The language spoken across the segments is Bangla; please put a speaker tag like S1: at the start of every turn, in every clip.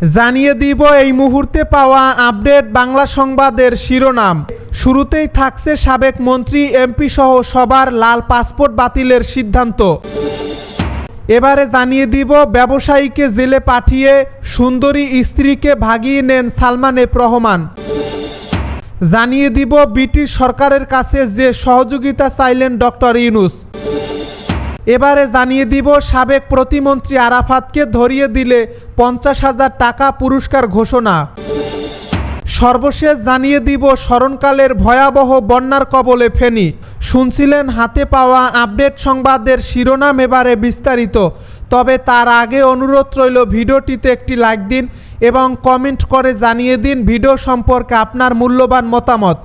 S1: জানিয়ে দিব এই মুহূর্তে পাওয়া আপডেট বাংলা সংবাদের শিরোনাম। শুরুতেই থাকছে সাবেক মন্ত্রী, এমপি সহ সবার লাল পাসপোর্ট বাতিলের সিদ্ধান্ত। এবারে জানিয়ে দিব, ব্যবসায়ীকে জেলে পাঠিয়ে সুন্দরী স্ত্রীকে ভাগিয়ে নেন সালমান এফ রহমান। জানিয়ে দিব, ব্রিটিশ সরকারের কাছে যে সহযোগিতা চাইলেন ডক্টর ইউনুস। এবারে জানিয়ে দিব, সাবেক প্রতিমন্ত্রী আরাফাতকে ধরিয়ে দিলে পঞ্চাশ হাজার টাকা পুরস্কার ঘোষণা। সর্বশেষ জানিয়ে দিব, স্মরণকালের ভয়াবহ বন্যার কবলে ফেনি। শুনছিলেন হাতে পাওয়া আপডেট সংবাদের শিরোনাম এবারে বিস্তারিত। তবে তার আগে অনুরোধ রইল, ভিডিওটিতে একটি লাইক দিন এবং কমেন্ট করে জানিয়ে দিন ভিডিও সম্পর্কে আপনার মূল্যবান মতামত।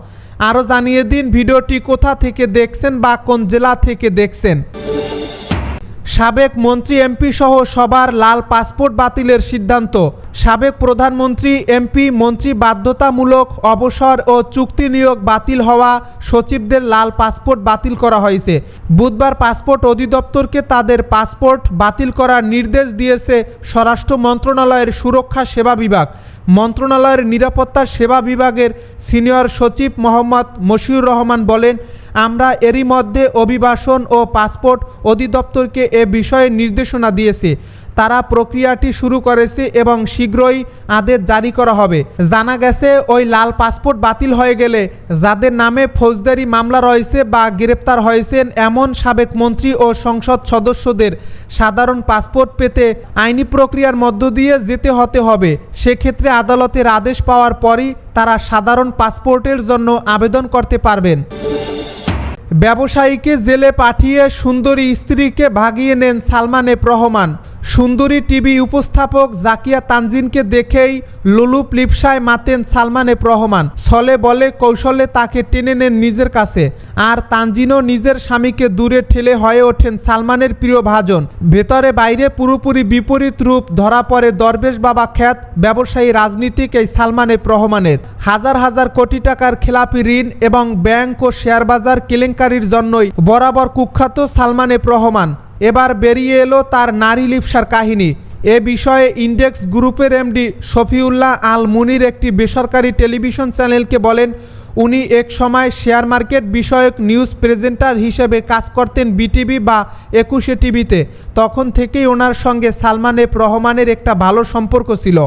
S1: আরও জানিয়ে দিন ভিডিওটি কোথা থেকে দেখছেন বা কোন জেলা থেকে দেখছেন। সাবেক মন্ত্রী এমপি সহ সবার লাল পাসপোর্ট বাতিলের সিদ্ধান্ত। সাবেক প্রধানমন্ত্রী, এমপি, মন্ত্রী বাধ্যতামূলক অবসর ও চুক্তি নিয়োগ বাতিল হওয়া সচিবদের লাল পাসপোর্ট বাতিল করা হয়েছে। বুধবার পাসপোর্ট অধিদপ্তরকে তাদের পাসপোর্ট বাতিল করার নির্দেশ দিয়েছে স্বরাষ্ট্র মন্ত্রণালয়ের সুরক্ষা সেবা বিভাগ। মন্ত্রণালয়ের নিরাপত্তা সেবা বিভাগের সিনিয়র সচিব মোহাম্মদ মশিউর রহমান বলেন, আমরা এরই মধ্যে অভিবাসন ও পাসপোর্ট অধিদপ্তরকে এ বিষয়ে নির্দেশনা দিয়েছে। তারা প্রক্রিয়াটি শুরু করেছে এবং শীঘ্রই আদেশ জারি করা হবে। জানা গেছে, ওই লাল পাসপোর্ট বাতিল হয়ে গেলে যাদের নামে ফৌজদারি মামলা রয়েছে বা গ্রেপ্তার হয়েছেন এমন সাবেক মন্ত্রী ও সংসদ সদস্যদের সাধারণ পাসপোর্ট পেতে আইনি প্রক্রিয়ার মধ্য দিয়ে যেতে হতে হবে। সেক্ষেত্রে আদালতের আদেশ পাওয়ার পরই তারা সাধারণ পাসপোর্টের জন্য আবেদন করতে পারবেন। ব্যবসায়ীকে জেলে পাঠিয়ে সুন্দরী স্ত্রীকে ভাগিয়ে নেন সালমান এফ রহমান। সুন্দরী টিভি উপস্থাপক জাকিয়া তানজিনকে দেখেই লুলুপ লিপসায় মাতেন সালমান এফ রহমান। ছলে বলে, কৌশলে তাকে টেনে নেন নিজের কাছে। আর তানজিনও নিজের স্বামীকে দূরে ঠেলে হয়ে ওঠেন সালমানের প্রিয় ভাজন। ভেতরে বাইরে পুরোপুরি বিপরীত রূপ ধরা পড়ে দরবেশ বাবা খ্যাত ব্যবসায়ী রাজনীতিক এই সালমান এফ রহমানের। হাজার হাজার কোটি টাকার খেলাপি ঋণ এবং ব্যাংক ও শেয়ার বাজার কেলেঙ্কারির জন্যই বরাবর কুখ্যাত সালমান এফ রহমান। এবার বেরিয়ে এলো তার নারী লিপসার কাহিনী। এ বিষয়ে ইন্ডেক্স গ্রুপের এমডি শফিউল্লাহ আল মুনির একটি বেসরকারি টেলিভিশন চ্যানেলকে বলেন, উনি এক সময় শেয়ার মার্কেট বিষয়ক নিউজ প্রেজেন্টার হিসেবে কাজ করতেন বিটিভি বা একুশে টিভিতে। তখন থেকেই ওনার সঙ্গে সালমান এফ রহমানের একটা ভালো সম্পর্ক ছিল।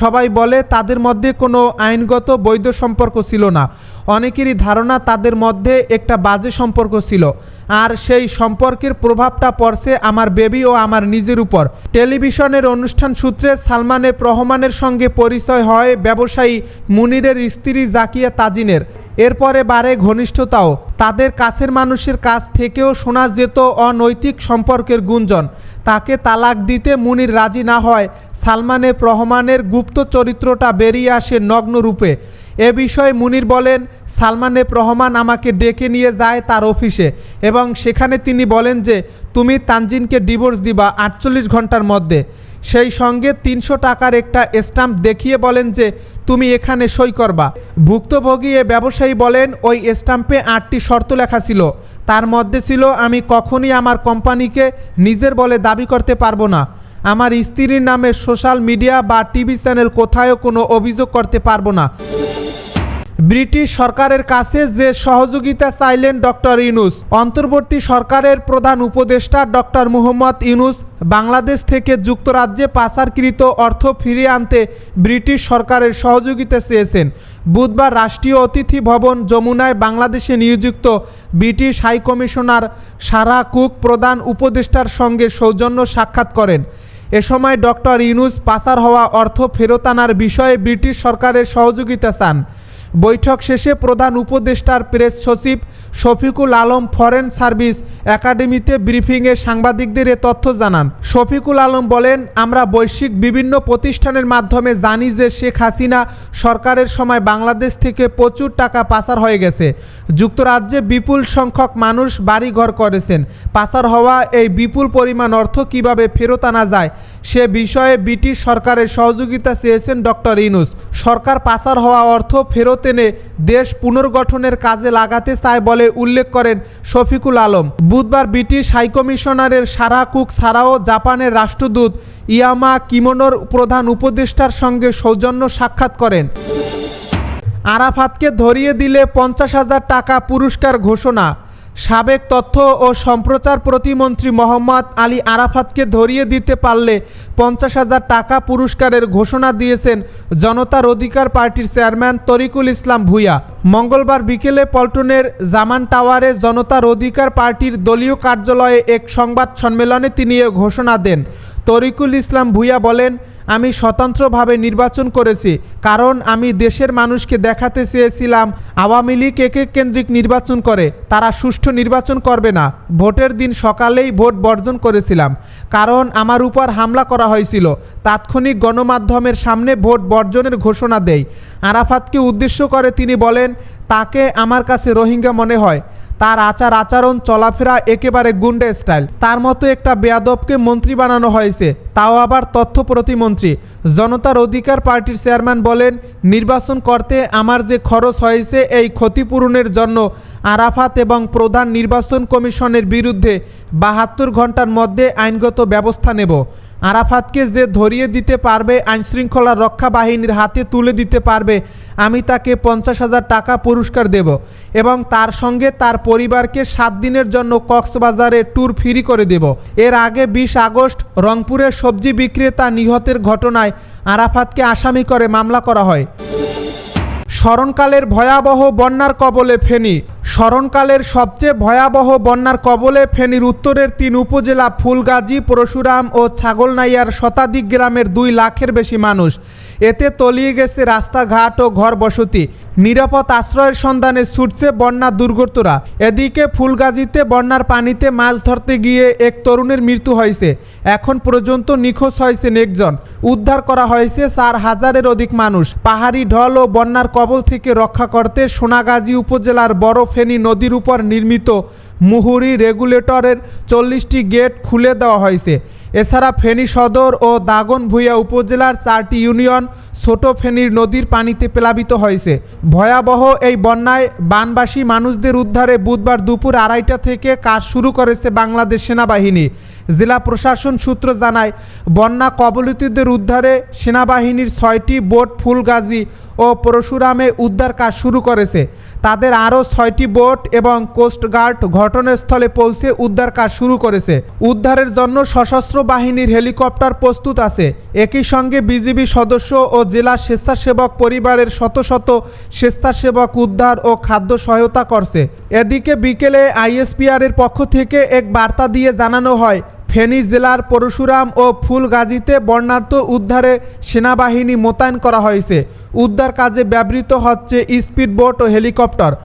S1: সবাই বলে, তাদের মধ্যে কোনো আইনগত বৈধ সম্পর্ক ছিল না। অনেকেরই ধারণা তাদের মধ্যে একটা বাজে সম্পর্ক ছিল। আর সেই সম্পর্কের প্রভাবটা পড়ছে আমার বেবি ও আমার নিজের উপর। টেলিভিশনের অনুষ্ঠান সূত্রে সালমান এফ রহমানের সঙ্গে পরিচয় হয় ব্যবসায়ী মুনিরের স্ত্রী জাকিয়া তাজিনের। এরপরে বাড়ে ঘনিষ্ঠতাও। তাদের কাছের মানুষের কাছ থেকেও শোনা যেত অনৈতিক সম্পর্কের গুঞ্জন। তাকে তালাক দিতে মুনির রাজি না হয়। সালমান রহমানের গুপ্ত চরিত্রটা বেরিয়ে আসে নগ্ন রূপে। এ বিষয়ে মুনির বলেন সালমান রহমান আমাকে ডেকে নিয়ে যায় তার অফিসে এবং সেখানে তিনি বলেন যে, তুমি তানজিনকে ডিভোর্স দিবা আটচল্লিশ ঘণ্টার মধ্যে। সেই সঙ্গে তিনশো টাকার একটা স্ট্যাম্প দেখিয়ে বলেন যে, তুমি এখানে সই করবা। ভুক্তভোগী এ ব্যবসায়ী বলেন, ওই স্ট্যাম্পে আটটি শর্ত লেখা ছিল। তার মধ্যে ছিল, আমি কখনই আমার কোম্পানিকে নিজের বলে দাবি করতে পারব না। আমার স্ত্রীর নামে সোশ্যাল মিডিয়া বা টিভি চ্যানেল কোথায়ও কোনো অভিযোগ করতে পারব না। ব্রিটিশ সরকারের কাছে যে সহযোগিতা চাইলেন ডক্টর ইউনুস, অন্তর্বর্তী সরকারের প্রধান উপদেষ্টা ডক্টর মুহম্মদ ইউনুস বাংলাদেশ থেকে যুক্তরাজ্যে পাচারকৃত অর্থ ফিরিয়ে আনতে ব্রিটিশ সরকারের সহযোগিতা চেয়েছেন। বুধবার রাষ্ট্রীয় অতিথি ভবন যমুনায় বাংলাদেশে নিয়োজিত ব্রিটিশ হাইকমিশনার সারা কুক প্রধান উপদেষ্টার সঙ্গে সৌজন্য সাক্ষাৎ করেন। এ সময় ডক্টর ইউনুস পাচার হওয়া অর্থ ফেরত আনার বিষয়ে ব্রিটিশ সরকারের সহযোগিতা চান। বৈঠক শেষে প্রধান উপদেষ্টার প্রেস সচিব শফিকুল আলম ফরেন সার্ভিস একাডেমিতে ব্রিফিংয়ে সাংবাদিকদের এ তথ্য জানান। শফিকুল আলম বলেন, আমরা বৈশ্বিক বিভিন্ন প্রতিষ্ঠানের মাধ্যমে জানি যে শেখ হাসিনা সরকারের সময় বাংলাদেশ থেকে প্রচুর টাকা পাচার হয়ে গেছে। যুক্তরাজ্যে বিপুল সংখ্যক মানুষ বাড়িঘর করেছেন। পাচার হওয়া এই বিপুল পরিমাণ অর্থ কীভাবে ফেরত আনা যায় সে বিষয়ে ব্রিটিশ সরকারের সহযোগিতা চেয়েছেন ডক্টর ইনুস। সরকার পাচার হওয়া অর্থ ফেরত এনে দেশ পুনর্গঠনের কাজে লাগাতে চায় বলে উল্লেখ করেন শফিকুল আলম। বুধবার ব্রিটিশ হাইকমিশনারের সারা কুক ছাড়াও জাপানের রাষ্ট্রদূত ইয়ামা কিমোনোর প্রধান উপদেষ্টার সঙ্গে সৌজন্য সাক্ষাৎ করেন। আরাফাতকে ধরিয়ে দিলে পঞ্চাশ হাজার টাকা পুরস্কার ঘোষণা। সাবেক তথ্য ও সম্প্রচার প্রতিমন্ত্রী মোহাম্মদ আলী আরাফাতকে ধরিয়ে দিতে পারলে পঞ্চাশ হাজার টাকা পুরস্কারের ঘোষণা দিয়েছেন জনতার অধিকার পার্টির চেয়ারম্যান তরিকুল ইসলাম ভূঁইয়া। মঙ্গলবার বিকেলে পল্টনের জামান টাওয়ারে জনতার অধিকার পার্টির দলীয় কার্যালয়ে এক সংবাদ সম্মেলনে তিনি এ ঘোষণা দেন। তরিকুল ইসলাম ভূঁইয়া বলেন আমি স্বতন্ত্রভাবে নির্বাচন করেছি, কারণ আমি দেশের মানুষকে দেখাতে চেয়েছিলাম, আওয়ামী লীগ একে কেন্দ্রিক নির্বাচন করে, তারা সুষ্ঠু নির্বাচন করবে না। ভোটের দিন সকালেই ভোট বর্জন করেছিলাম, কারণ আমার উপর হামলা করা হয়েছিল। তাৎক্ষণিক গণমাধ্যমের সামনে ভোট বর্জনের ঘোষণা দেয় আরাফাতকে উদ্দেশ্য করে তিনি বলেন, তাকে আমার কাছে রোহিঙ্গা মনে হয়। তার আচার আচরণ, চলাফেরা একেবারে গুন্ডে স্টাইল। তার মতো একটা বেয়াদবকে মন্ত্রী বানানো হয়েছে, তাও আবার তথ্য প্রতিমন্ত্রী। জনতার অধিকার পার্টির চেয়ারম্যান বলেন, নির্বাচন করতে আমার যে খরচ হয়েছে, এই ক্ষতিপূরণের জন্য আরাফাত এবং প্রধান নির্বাচন কমিশনের বিরুদ্ধে বাহাত্তর ঘণ্টার মধ্যে আইনগত ব্যবস্থা নেব। আরাফাতকে যে ধরিয়ে দিতে পারবে, আইনশৃঙ্খলা রক্ষা বাহিনীর হাতে তুলে দিতে পারবে, আমি তাকে পঞ্চাশ হাজার টাকা পুরস্কার দেব এবং তার সঙ্গে তার পরিবারকে সাত দিনের জন্য কক্সবাজারে ট্যুর ফ্রি করে দেব। এর আগে বিশ আগস্ট রংপুরের সবজি বিক্রেতা নিহতের ঘটনায় আরাফাতকে আসামি করে মামলা করা হয়। স্মরণকালের ভয়াবহ বন্যার কবলে ফেনী। স্মরণকালের সবচেয়ে ভয়াবহ বন্যার কবলে ফেনীর উত্তরের তিন উপজেলা ফুলগাজী, পরশুরাম ও ছাগলনাইয়ার শতাধিক গ্রামের দুই লাখের বেশি মানুষ। এতে তলিয়ে গেছে রাস্তাঘাট ও ঘর বসতি নিরাপদ আশ্রয়ের সন্ধানে ছুটছে বন্যা দুর্গতরা। এদিকে ফুলগাজীতে বন্যার পানিতে মাছ ধরতে গিয়ে এক তরুণের মৃত্যু হয়েছে। এখন পর্যন্ত নিখোঁজ হয়েছেন একজন। উদ্ধার করা হয়েছে চার হাজারের অধিক মানুষ। পাহাড়ি ঢল ও বন্যার কবল থেকে রক্ষা করতে সোনাগাজী উপজেলার বড় ফেনী নদীর উপর নির্মিত মুহুরি রেগুলেটরের চল্লিশটি গেট খুলে দেওয়া হয়েছে। এছাড়া ফেনী সদর ও দাগনভূঞা উপজেলার চারটি ইউনিয়ন ছোট ফেনীর নদীর পানিতে প্লাবিত হয়েছে। ভয়াবহ এই বন্যায় বানবাসী মানুষদের উদ্ধারে বুধবার দুপুর আড়াইটা থেকে কাজ শুরু করেছে বাংলাদেশ সেনাবাহিনী। জেলা প্রশাসন সূত্র জানায়, বন্যা কবলিতদের উদ্ধারে সেনাবাহিনীর ছয়টি বোট, ফুলগাজী ও পরশুরামে উদ্ধার কাজ শুরু করেছে। তাদের আরও ছয়টি বোট এবং কোস্টগার্ড ঘটনাস্থলে পৌঁছে উদ্ধার কাজ শুরু করেছে। উদ্ধারের জন্য সশস্ত্র বাহিনীর হেলিকপ্টার প্রস্তুত আছে। একই সঙ্গে বিজিবি সদস্য ও জেলা স্বেচ্ছাসেবক পরিবারের শত শত স্বেচ্ছাসেবক উদ্ধার ও খাদ্য সহায়তা করছে। এদিকে বিকেলে আইএসপিআরের পক্ষ থেকে এক বার্তা দিয়ে জানানো হয় ফেনী জেলার পরশুরাম ও ফুলগাজীতে বর্ণার্থ উদ্ধারে সেনাবাহিনী মোতায়েন করা হয়েছে। উদ্ধার কাজে ব্যবহৃত হচ্ছে স্পিড বোট ও হেলিকপ্টার।